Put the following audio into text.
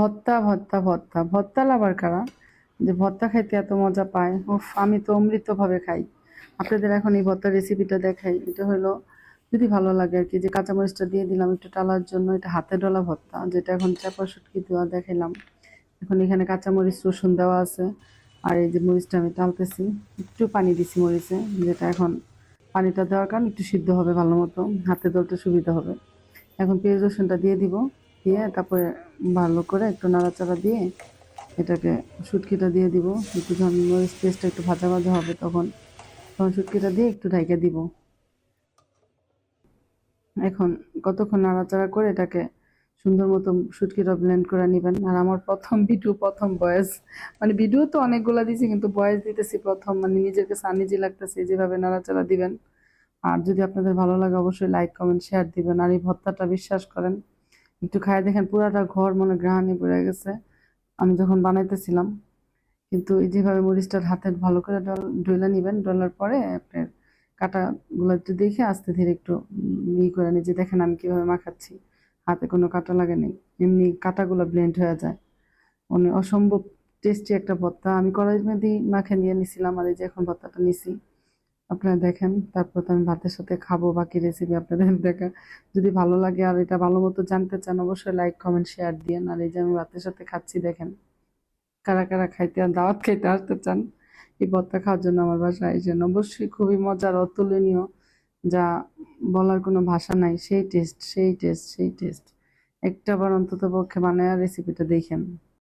ভর্তা ভর্তা ভর্তা ভর্তা লাভার কারা? যে ভর্তা খাইতে এত মজা পায়। উফ, আমি তো অমৃতভাবে খাই। আপনাদের এখন এই ভর্তার রেসিপিটা দেখাই। এটা হলো, যদি ভালো লাগে আর কি, যে কাঁচামরিচটা দিয়ে দিলাম একটু টালার জন্য, এটা হাতে ডলা ভর্তা যেটা এখন চাপা শুটকি দেওয়া দেখাইলাম। এখন এখানে কাঁচামরিচ, রসুন দেওয়া আছে। আর এই যে মরিচটা আমি টালতেছি, একটু পানি দিছি মরিচে, যেটা এখন পানিটা দেওয়ার কারণ একটু সিদ্ধ হবে ভালো মতো, হাতে ধরতে সুবিধা হবে। এখন পেঁয়াজ, রসুনটা দিয়ে দিব। দিয়ে তারপরে ভালো করে একটু নাড়াচাড়া দিয়ে এটাকে শুটকিটা দিয়ে দিব। একটু যখন মরিচ পেস্টটা একটু ভাজা ভাজা হবে তখন। তখন শুটকিটা দিয়ে একটু ঢাইকে দিব। এখন কতক্ষণ নাড়াচাড়া করে এটাকে সুন্দর মতো শুটকিটা ব্লেন্ড করে নেবেন। আর আমার প্রথম ভিডিও, প্রথম বয়স। মানে ভিডিও তো অনেকগুলা দিয়েছি কিন্তু বয়স দিতেছি প্রথম। মানে নিজেকে সানিজি লাগতেছে যেভাবে নাড়াচাড়া দিবেন। আর যদি আপনাদের ভালো লাগে, অবশ্যই লাইক কমেন্ট শেয়ার দিবেন। আর এই ভত্তাটা বিশ্বাস করেন একটু খায় দেখেন পুরাটা ঘর মনে গ্রাহানি পড়ে গেছে। আমি যখন বানাইতেছিলাম, কিন্তু এই যেভাবে মরিচটার হাতে ভালো করে ডল নেবেন, ডলার পরে আপনার কাটাগুলো একটু দেখে আস্তে ধীরে একটু ই করে নিজে দেখেন আমি কীভাবে মাখাচ্ছি, হাতে কোনো কাটা লাগে নেই, এমনি কাটাগুলো ব্লেন্ড হয়ে যায়। মানে অসম্ভব টেস্টি একটা ভর্তা। আমি কড়াইয়ের মধ্যেই মাখে নিয়ে নিছিলাম, আর এই যে এখন ভর্তাটা নিছি। আপনারা দেখেন, তারপর তো আমি ভাতের সাথে খাব, বাকি রেসিপি আপনাদের দেখা। যদি ভালো লাগে আর এটা ভালো মতো জানতে চান, অবশ্যই লাইক কমেন্ট শেয়ার দিয়েন। আর এই যে আমি ভাতের সাথে খাচ্ছি, দেখেন, কারা কারা খাইতে আর দাওয়াত খাইতে আসতে চান, এই ভর্তা খাওয়ার জন্য আমার বাসায় এসেছেন অবশ্যই খুবই মজার, অতুলনীয়, যা বলার কোনো ভাষা নাই। সেই টেস্ট সেই টেস্ট সেই টেস্ট একটা বার অন্তত পক্ষে বানায় রেসিপিটা দেখেন।